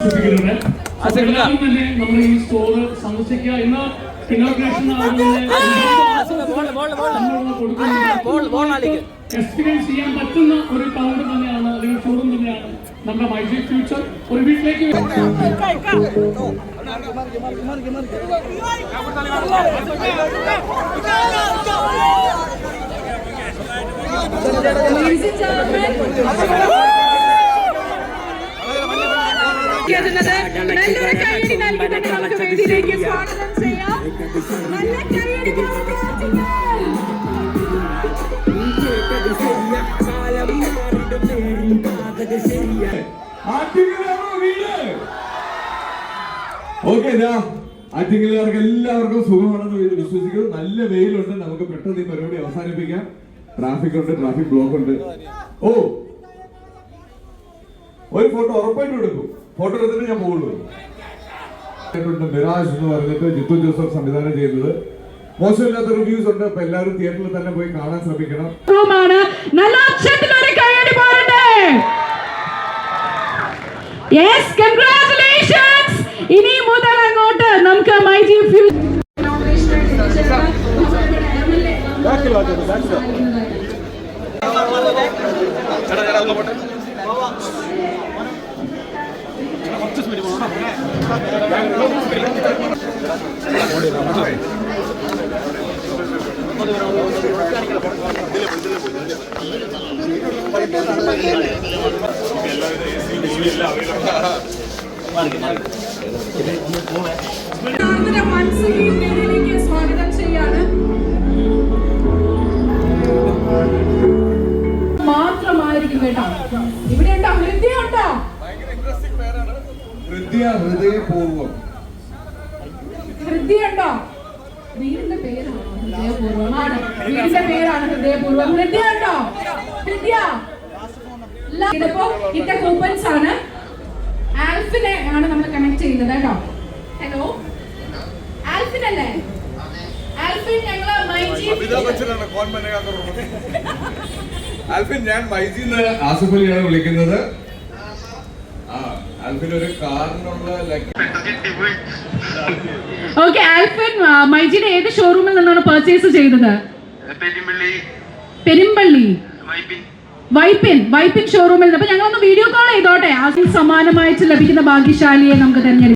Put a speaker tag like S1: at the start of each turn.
S1: തന്നെ നമ്മുടെ ഈ സ്റ്റോർ സന്ദർശിക്കുക ഇനോഗ്രേഷൻ എക്സ്പീരിയൻസ് ചെയ്യാൻ പറ്റുന്ന ഒരു കൗണ്ടർ തന്നെയാണ് അല്ലെങ്കിൽ ഷോറൂം തന്നെയാണ് നമ്മുടെ മൈജി ഫ്യൂച്ചർ ഒരു വീട്ടിലേക്ക്
S2: Ladies and gentlemen, എത്തുന്നത് നല്ലൊരു കൈയടി നൽകിക്കൊണ്ട് നമുക്ക് വേദിയിലേക്ക് സ്വാഗതം ചെയ്യാം. നല്ല കൈയടി.
S3: ഓക്കെ ആറ്റിങ്ങലുകാർക്ക് എല്ലാവർക്കും സുഖമാണെന്ന് വിശ്വസിക്കുന്നു. നല്ല വെയിലുണ്ട്. നമുക്ക് പെട്ടെന്ന് ഈ പരിപാടി അവസാനിപ്പിക്കാം. ട്രാഫിക് ഉണ്ട് ട്രാഫിക് ബ്ലോക്ക് ഉണ്ട്. ഓ ഒരു ഫോട്ടോ ഉറപ്പായിട്ടും എടുക്കും. ഫോട്ടോ എടുത്തിട്ട് ഞാൻ പോകുള്ളൂ. മിറാജ് എന്ന് പറഞ്ഞിട്ട് ജിത്തു ജോസഫ് സംവിധാനം ചെയ്തത് മോശമില്ലാത്ത റിവ്യൂസ് ഉണ്ട്. അപ്പൊ എല്ലാവരും തിയേറ്ററിൽ തന്നെ പോയി കാണാൻ ശ്രമിക്കണം.
S2: നല്ല യെസ് കൺഗ്രാറ്റുലേഷൻസ് ഇനി മുതൽ അങ്ങോട്ട് നമുക്ക് മൈജി വേദിയിലേക്ക് സ്വാഗതം ചെയ്യാണ് മാത്രമായിരിക്കും കേട്ടോ ഇവിടെ ഉണ്ടോ ഹൃദയം ഉണ്ടോ
S3: ഹൃദയ ഹൃദയപൂർവം
S2: ഹൃദയ ഉണ്ടോ വീടിന്റെ പേരാണ് വീടിന്റെ പേരാണ് ഹൃദയപൂർവം. ഹൃദയ ഉണ്ടോ ഹൃദയ. ല- ഇതിപ്പോ ഇട്ട കൂപ്പൺസ് ആണ്. ആൽഫിനെ ആണ് നമ്മൾ കണക്ട് ചെയ്യുന്നത് കേട്ടോ. ഹലോ ആൽഫിൻ അല്ലേ ആൽഫിൻ ഞങ്ങൾ മൈജി
S3: ആൽഫിൻ ഞാൻ മൈജി ആസിഫ് അലിയാണ് വിളിക്കുന്നത് ആ ആൽഫിൻ ഒരു കാറിനുള്ള ലക്കി
S2: ഓക്കെ ആൽഫിൻ മൈജിയുടെ ഏത് ഷോറൂമിൽ നിന്നാണ് പർച്ചേസ് ചെയ്തത്?
S4: പെരുമ്പള്ളി.
S2: വൈപ്പിൻ. വൈപ്പിൻ ഷോറൂമിൽ നിന്ന്. അപ്പൊ ഞങ്ങളൊന്ന് വീഡിയോ കോൾ ചെയ്തോട്ടെ. അതിൽ സമാനമായിട്ട് ലഭിക്കുന്ന ഭാഗ്യശാലിയെ നമുക്ക് തിരഞ്ഞെടുക്കാം.